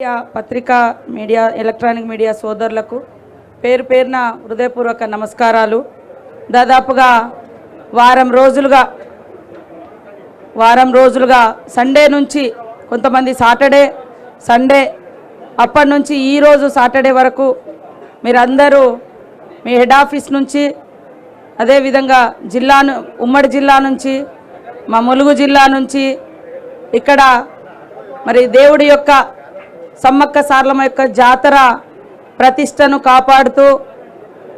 Media పత్రికా media electronic media సోదరులకు పేరు పేరున హృదయపూర్వక నమస్కారాలు. దాదాపుగా వారం రోజులుగా వారం రోజులుగా సండే నుంచి కొంతమంది సాటర్డే సండే అప్పటి నుంచి ఈరోజు సాటర్డే వరకు మీరందరూ మీ హెడ్ ఆఫీస్ నుంచి అదేవిధంగా జిల్లా ఉమ్మడి జిల్లా నుంచి మా ములుగు జిల్లా నుంచి ఇక్కడ మరి దేవుడి యొక్క సమ్మక్క సార్లమ్మ యొక్క జాతర ప్రతిష్టను కాపాడుతూ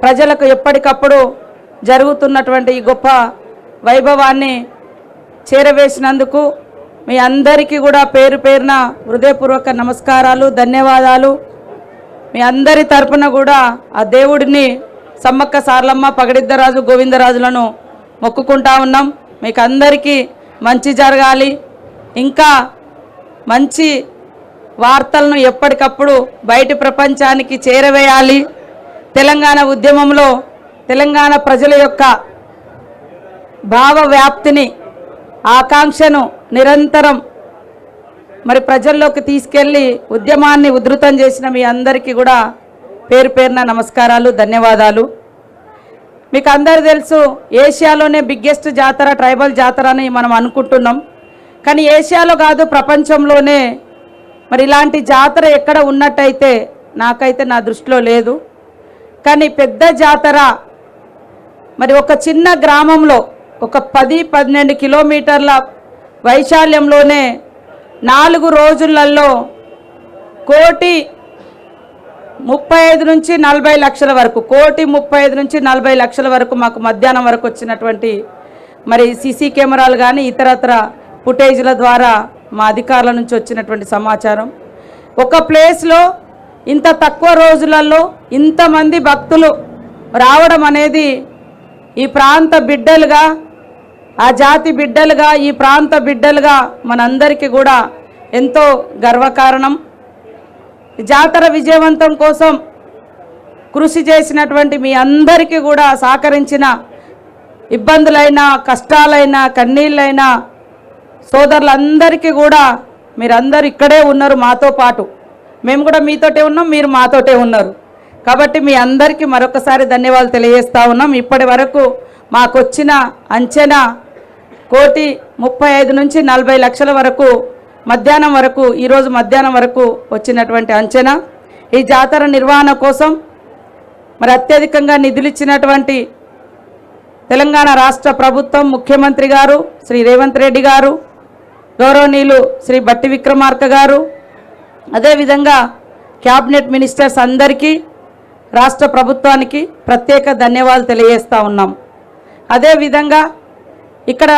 ప్రజలకు ఎప్పటికప్పుడు జరుగుతున్నటువంటి ఈ గొప్ప వైభవాన్ని చేరవేసినందుకు మీ అందరికీ కూడా పేరు పేరున హృదయపూర్వక నమస్కారాలు ధన్యవాదాలు. మీ అందరి తరపున కూడా ఆ దేవుడిని సమ్మక్క సార్లమ్మ పగడిద్దరాజు గోవిందరాజులను మొక్కుకుంటా ఉన్నాం. మీకు అందరికీ మంచి జరగాలి. ఇంకా మంచి వార్తలను ఎప్పటికప్పుడు బయటి ప్రపంచానికి చేరవేయాలి. తెలంగాణ ఉద్యమంలో తెలంగాణ ప్రజల యొక్క భావ వ్యాప్తిని ఆకాంక్షను నిరంతరం మరి ప్రజల్లోకి తీసుకెళ్ళి ఉద్యమాన్ని ఉధృతం చేసిన మీ అందరికీ కూడా పేరు పేరున నమస్కారాలు ధన్యవాదాలు. మీకు అందరు తెలుసు ఏషియాలోనే బిగ్గెస్ట్ జాతర ట్రైబల్ జాతర అని మనం అనుకుంటున్నాం. కానీ ఏషియాలో కాదు ప్రపంచంలోనే మరి ఇలాంటి జాతర ఎక్కడ ఉన్నట్టయితే నాకైతే నా దృష్టిలో లేదు. కానీ పెద్ద జాతర మరి ఒక చిన్న గ్రామంలో ఒక పది పన్నెండు కిలోమీటర్ల వైశాల్యంలోనే నాలుగు రోజులలో కోటి ముప్పై ఐదు నుంచి నలభై లక్షల వరకు కోటి ముప్పై ఐదు నుంచి నలభై లక్షల వరకు మాకు మధ్యాహ్నం వరకు వచ్చినటువంటి మరి సీసీ కెమెరాలు కానీ ఇతరత్ర ఫుటేజ్ల ద్వారా మా అధికారుల నుంచి వచ్చినటువంటి సమాచారం. ఒక ప్లేస్లో ఇంత తక్కువ రోజులలో ఇంతమంది భక్తులు రావడం అనేది ఈ ప్రాంత బిడ్డలుగా ఆ జాతి బిడ్డలుగా ఈ ప్రాంత బిడ్డలుగా మనందరికీ కూడా ఎంతో గర్వకారణం. జాతర విజయవంతం కోసం కృషి చేసినటువంటి మీ అందరికీ కూడా సహకరించిన ఇబ్బందులైనా కష్టాలైనా కన్నీళ్ళైనా సోదరులందరికీ కూడా మీరందరూ ఇక్కడే ఉన్నారు మాతో పాటు. మేము కూడా మీతోటే ఉన్నాం మీరు మాతోటే ఉన్నారు. కాబట్టి మీ అందరికీ మరొకసారి ధన్యవాదాలు తెలియజేస్తూ ఉన్నాం. ఇప్పటి వరకు మాకు వచ్చిన అంచనా కోటి ముప్పై ఐదు నుంచి నలభై లక్షల వరకు మధ్యాహ్నం వరకు ఈరోజు మధ్యాహ్నం వరకు వచ్చినటువంటి అంచనా. ఈ జాతర నిర్వహణ కోసం మరి అత్యధికంగా నిధులు ఇచ్చినటువంటి తెలంగాణ రాష్ట్ర ప్రభుత్వం ముఖ్యమంత్రి గారు శ్రీ రేవంత్ రెడ్డి గారు గౌరవనీయులు శ్రీ బట్టి విక్రమార్క గారు అదేవిధంగా క్యాబినెట్ మినిస్టర్స్ అందరికీ రాష్ట్ర ప్రభుత్వానికి ప్రత్యేక ధన్యవాదాలు తెలియజేస్తూ ఉన్నాం. అదేవిధంగా ఇక్కడ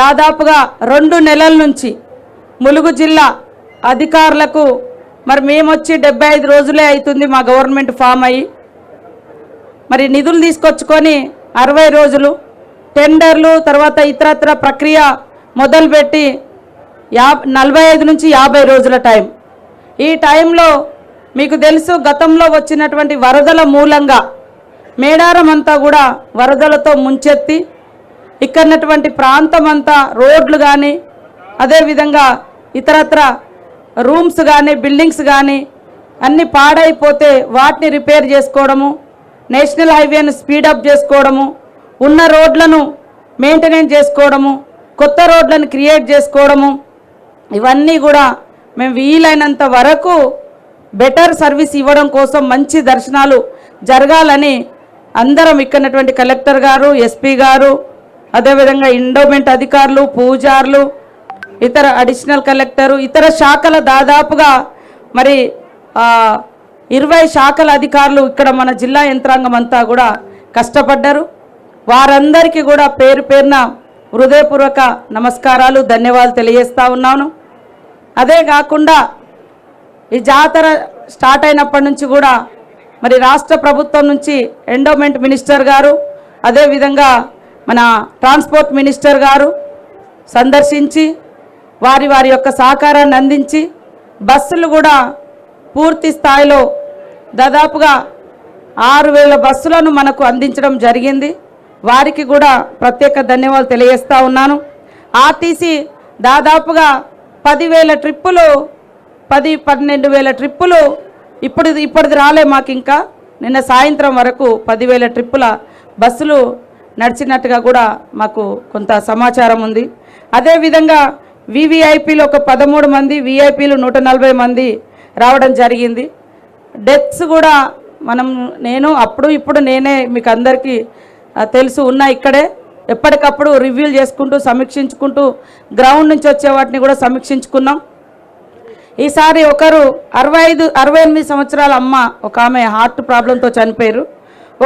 దాదాపుగా రెండు నెలల నుంచి ములుగు జిల్లా అధికారులకు మరి మేము వచ్చి డెబ్బై ఐదు రోజులే అవుతుంది మా గవర్నమెంట్ ఫామ్ అయ్యి. మరి నిధులు తీసుకొచ్చుకొని అరవై రోజులు టెండర్లు తర్వాత ఇతరత్ర ప్రక్రియ మొదలుపెట్టి యా నలభై ఐదు నుంచి యాభై రోజుల టైం. ఈ టైంలో మీకు తెలుసు గతంలో వచ్చినటువంటి వరదల మూలంగా మేడారం అంతా కూడా వరదలతో ముంచెత్తి ఇక్కడనటువంటి ప్రాంతం అంతా రోడ్లు కానీ అదేవిధంగా ఇతరత్ర రూమ్స్ కానీ బిల్డింగ్స్ కానీ అన్నీ పాడైపోతే వాటిని రిపేర్ చేసుకోవడము నేషనల్ హైవేను స్పీడప్ చేసుకోవడము ఉన్న రోడ్లను మెయింటెనెన్స్ చేసుకోవడము కొత్త రోడ్లను క్రియేట్ చేసుకోవడము ఇవన్నీ కూడా మేము వీలైనంత వరకు బెటర్ సర్వీస్ ఇవ్వడం కోసం మంచి దర్శనాలు జరగాలని అందరం ఇక్కడటువంటి కలెక్టర్ గారు ఎస్పీ గారు అదేవిధంగా ఇండోమెంట్ అధికారులు పూజారులు ఇతర అడిషనల్ కలెక్టరు ఇతర శాఖల దాదాపుగా మరి ఇరవై శాఖల అధికారులు ఇక్కడ మన జిల్లా యంత్రాంగం అంతా కూడా కష్టపడ్డారు. వారందరికీ కూడా పేరు పేరున హృదయపూర్వక నమస్కారాలు ధన్యవాదాలు తెలియజేస్తా ఉన్నాను. అదే కాకుండా ఈ జాతర స్టార్ట్ అయినప్పటి నుంచి కూడా మరి రాష్ట్ర ప్రభుత్వం నుంచి ఎండోమెంట్ మినిస్టర్ గారు అదేవిధంగా మన ట్రాన్స్పోర్ట్ మినిస్టర్ గారు సందర్శించి వారి వారి యొక్క సహకారాన్ని అందించి బస్సులు కూడా పూర్తి స్థాయిలో దాదాపుగా ఆరు వేల బస్సులను మనకు అందించడం జరిగింది. వారికి కూడా ప్రత్యేక ధన్యవాదాలు తెలియజేస్తూ ఉన్నాను. ఆర్టీసీ దాదాపుగా పదివేల ట్రిప్పులు పది పన్నెండు వేల ట్రిప్పులు ఇప్పుడు ఇప్పటిది రాలే మాకు ఇంకా నిన్న సాయంత్రం వరకు పదివేల ట్రిప్పుల బస్సులు నడిచినట్టుగా కూడా మాకు కొంత సమాచారం ఉంది. అదేవిధంగా వివిఐపీలు ఒక పదమూడు మంది విఐపీలు నూట నలభై మంది రావడం జరిగింది. డెత్స్ కూడా మనం నేను అప్పుడు ఇప్పుడు నేనే మీకు అందరికీ తెలుసు ఉన్నా ఇక్కడే. ఎప్పటికప్పుడు రివ్యూలు చేసుకుంటూ సమీక్షించుకుంటూ గ్రౌండ్ నుంచి వచ్చే వాటిని కూడా సమీక్షించుకున్నాం. ఈసారి ఒకరు అరవై ఐదు అరవై ఎనిమిది సంవత్సరాల అమ్మ ఒక ఆమె హార్ట్ ప్రాబ్లంతో చనిపోయారు.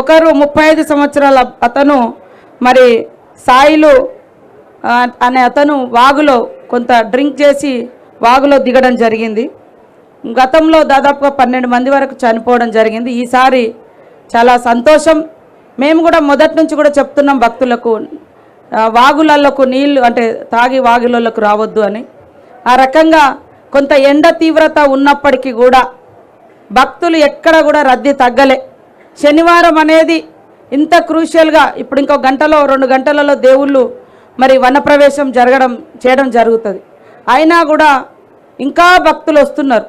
ఒకరు ముప్పై ఐదు సంవత్సరాల అతను మరి సాయిలు అనే అతను వాగులో కొంత డ్రింక్ చేసి వాగులో దిగడం జరిగింది. గతంలో దాదాపుగా పన్నెండు మంది వరకు చనిపోవడం జరిగింది. ఈసారి చాలా సంతోషం. మేము కూడా మొదటి నుంచి కూడా చెప్తున్నాం భక్తులకు వాగులలోకు నీళ్ళు అంటే తాగి వాగులలోకి రావద్దు అని. ఆ రకంగా కొంత ఎండ తీవ్రత ఉన్నప్పటికీ కూడా భక్తులు ఎక్కడ కూడా రద్దీ తగ్గలే. శనివారం అనేది ఇంత క్రూషియల్గా ఇప్పుడు ఇంకో గంటలో రెండు గంటలలో దేవుళ్ళు మరి వనప్రవేశం జరగడం చేయడం జరుగుతుంది. అయినా కూడా ఇంకా భక్తులు వస్తున్నారు.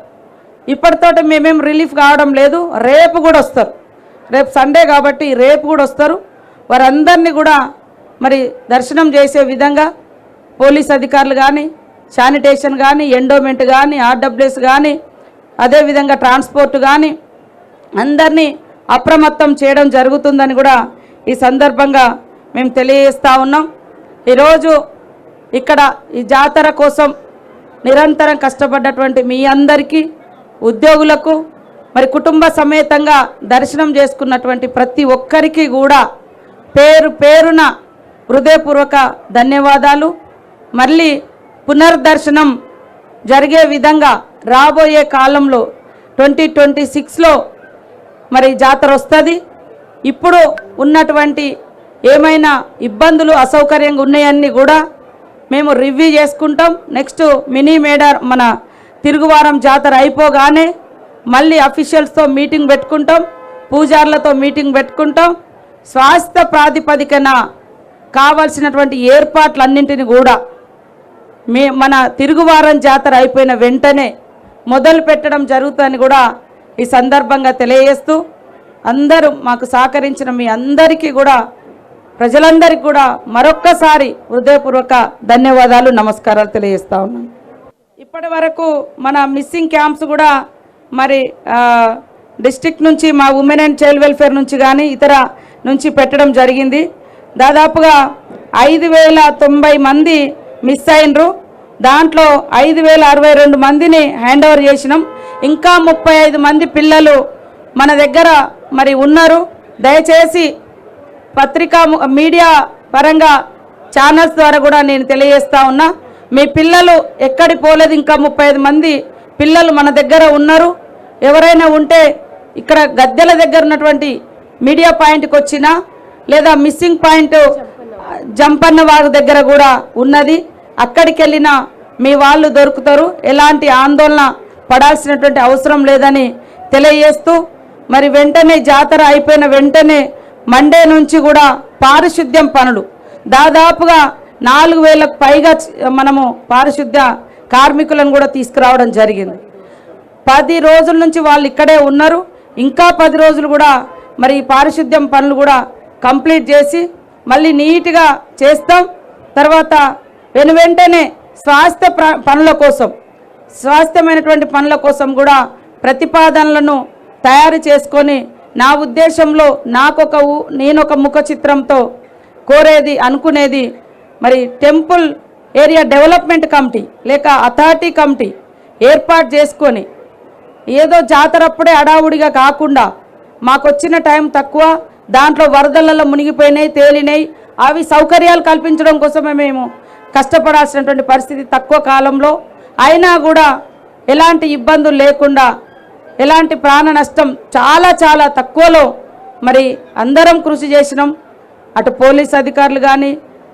ఇప్పటితోటి మేమేం రిలీఫ్ కావడం లేదు రేపు కూడా వస్తారు. రేపు సండే కాబట్టి రేపు కూడా వస్తారు. వారందరినీ కూడా మరి దర్శనం చేసే విధంగా పోలీస్ అధికారులు కానీ శానిటేషన్ కానీ ఎండోమెంట్ కానీ ఆర్డబ్ల్యూఎస్ కానీ అదేవిధంగా ట్రాన్స్పోర్ట్ కానీ అందరినీ అప్రమత్తం చేయడం జరుగుతుందని కూడా ఈ సందర్భంగా మేము తెలియజేస్తూ ఉన్నాం. ఈరోజు ఇక్కడ ఈ జాతర కోసం నిరంతరం కష్టపడ్డటువంటి మీ అందరికీ ఉద్యోగులకు మరి కుటుంబ సమేతంగా దర్శనం చేసుకున్నటువంటి ప్రతి ఒక్కరికి కూడా పేరు పేరున హృదయపూర్వక ధన్యవాదాలు. మళ్ళీ పునర్దర్శనం జరిగే విధంగా రాబోయే కాలంలో ట్వంటీ ట్వంటీ సిక్స్లో మరి జాతర వస్తుంది. ఇప్పుడు ఉన్నటువంటి ఏమైనా ఇబ్బందులు అసౌకర్యంగా ఉన్నాయన్నీ కూడా మేము రివ్యూ చేసుకుంటాం. నెక్స్ట్ మినీ మేడర్ మన తిరుగువారం జాతర అయిపోగానే మళ్ళీ అఫీషియల్స్తో మీటింగ్ పెట్టుకుంటాం పూజార్లతో మీటింగ్ పెట్టుకుంటాం. స్వాస్థ్య ప్రాతిపదికన కావాల్సినటువంటి ఏర్పాట్లన్నింటిని కూడా మీ మన తిరుగువారం జాతర అయిపోయిన వెంటనే మొదలు పెట్టడం జరుగుతుందని కూడా ఈ సందర్భంగా తెలియజేస్తూ అందరూ మాకు సహకరించిన మీ అందరికీ కూడా ప్రజలందరికీ కూడా మరొక్కసారి హృదయపూర్వక ధన్యవాదాలు నమస్కారాలు తెలియజేస్తా ఉన్నాను. ఇప్పటి వరకు మన మిస్సింగ్ క్యాంప్స్ కూడా మరి డిస్ట్రిక్ట్ నుంచి మా ఉమెన్ అండ్ చైల్డ్ వెల్ఫేర్ నుంచి కానీ ఇతర నుంచి పెట్టడం జరిగింది. దాదాపుగా ఐదు వేల తొంభై మంది మిస్ అయినరు. దాంట్లో ఐదు వేల అరవై రెండు మందిని హ్యాండ్ ఓవర్ చేసినాం. ఇంకా ముప్పై ఐదు మంది పిల్లలు మన దగ్గర మరి ఉన్నారు. దయచేసి పత్రికా మీడియా పరంగా ఛానల్స్ ద్వారా కూడా నేను తెలియజేస్తా ఉన్నా. మీ పిల్లలు ఎక్కడి పోలేదు. ఇంకా ముప్పై ఐదు మంది పిల్లలు మన దగ్గర ఉన్నారు. ఎవరైనా ఉంటే ఇక్కడ గద్దెల దగ్గర ఉన్నటువంటి మీడియా పాయింట్కి వచ్చినా లేదా మిస్సింగ్ పాయింట్ జంపన్న వారి దగ్గర కూడా ఉన్నది. అక్కడికి వెళ్ళినా మీ వాళ్ళు దొరుకుతారు. ఎలాంటి ఆందోళన పడాల్సినటువంటి అవసరం లేదని తెలియజేస్తూ మరి వెంటనే జాతర అయిపోయిన వెంటనే మండే నుంచి కూడా పారిశుద్ధ్యం పనులు. దాదాపుగా నాలుగు వేలకు పైగా మనము పారిశుద్ధ్య కార్మికులను కూడా తీసుకురావడం జరిగింది. పది రోజుల నుంచి వాళ్ళు ఇక్కడే ఉన్నారు. ఇంకా పది రోజులు కూడా మరి పారిశుద్ధ్యం పనులు కూడా కంప్లీట్ చేసి మళ్ళీ నీట్గా చేస్తాం. తర్వాత వెను వెంటనే స్వాస్థ్య ప్ర- పనుల కోసం స్వాస్థ్యమైనటువంటి పనుల కోసం కూడా ప్రతిపాదనలను తయారు చేసుకొని నా ఉద్దేశంలో నాకొక ఊ- నేనొక ముఖ చిత్రంతో కోరేది అనుకునేది మరి టెంపుల్ ఏరియా డెవలప్మెంట్ కమిటీ లేక అథారిటీ కమిటీ ఏర్పాటు చేసుకొని ఏదో జాతర అప్పుడే అడావుడిగా కాకుండా మాకు వచ్చిన టైం తక్కువ దాంట్లో వరదలలో మునిగిపోయినాయి తేలినాయి అవి సౌకర్యాలు కల్పించడం కోసమే మేము కష్టపడాల్సినటువంటి పరిస్థితి తక్కువ కాలంలో. అయినా కూడా ఎలాంటి ఇబ్బందులు లేకుండా ఎలాంటి ప్రాణ నష్టం చాలా చాలా తక్కువలో మరి అందరం కృషి చేసినాం. అటు పోలీస్ అధికారులు కానీ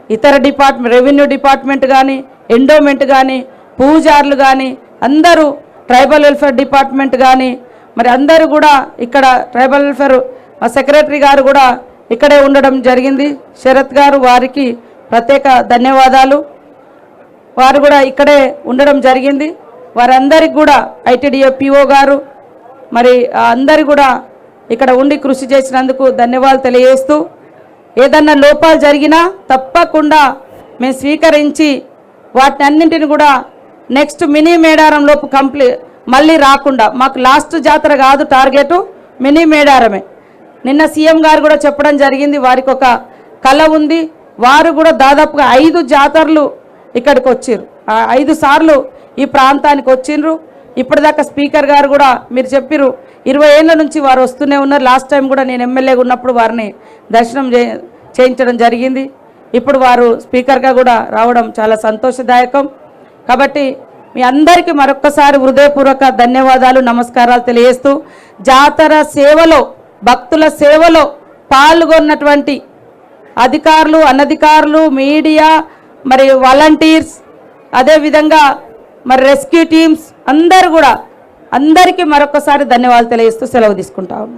ఇతర డిపార్ట్మెంట్ రెవెన్యూ డిపార్ట్మెంట్ కానీ ఎండోమెంట్ కానీ పూజారులు కానీ అందరూ ట్రైబల్ వెల్ఫేర్ డిపార్ట్మెంట్ కానీ మరి అందరూ కూడా ఇక్కడ ట్రైబల్ వెల్ఫేర్ మా సెక్రటరీ గారు కూడా ఇక్కడే ఉండడం జరిగింది. శరత్ గారు వారికి ప్రత్యేక ధన్యవాదాలు. వారు కూడా ఇక్కడే ఉండడం జరిగింది. వారందరికి కూడా ఐటీడీఏ పిఓ గారు మరి అందరు కూడా ఇక్కడ ఉండి కృషి చేసినందుకు ధన్యవాదాలు తెలియజేస్తూ ఏదన్నా లోపాలు జరిగినా తప్పకుండా మేము స్వీకరించి వాటన్నింటిని అన్నింటిని కూడా నెక్స్ట్ మినీ మేడారం లోపు కంప్లీట్ మళ్ళీ రాకుండా. మాకు లాస్ట్ జాతర కాదు టార్గెట్ మినీ మేడారమే. నిన్న సీఎం గారు కూడా చెప్పడం జరిగింది వారికి ఒక కళ ఉంది. వారు కూడా దాదాపుగా ఐదు జాతరలు ఇక్కడికి వచ్చిర్రు. ఐదు సార్లు ఈ ప్రాంతానికి వచ్చిండ్రు ఇప్పటిదాకా స్పీకర్ గారు కూడా మీరు చెప్పిర్రు ఇరవై ఏళ్ళ నుంచి వారు వస్తూనే ఉన్నారు. లాస్ట్ టైం కూడా నేను ఎమ్మెల్యేగా ఉన్నప్పుడు వారిని దర్శనం చేయించడం జరిగింది. ఇప్పుడు వారు స్పీకర్గా కూడా రావడం చాలా సంతోషదాయకం. కాబట్టి మీ అందరికీ మరొక్కసారి హృదయపూర్వక ధన్యవాదాలు నమస్కారాలు తెలియజేస్తూ జాతర సేవలో భక్తుల సేవలో పాల్గొన్నటువంటి అధికారులు అనధికారులు మీడియా మరి వాలంటీర్స్ అదేవిధంగా మరి రెస్క్యూ టీమ్స్ అందరు కూడా అందరికీ మరొకసారి ధన్యవాదాలు తెలియజేస్తూ సెలవు తీసుకుంటాము.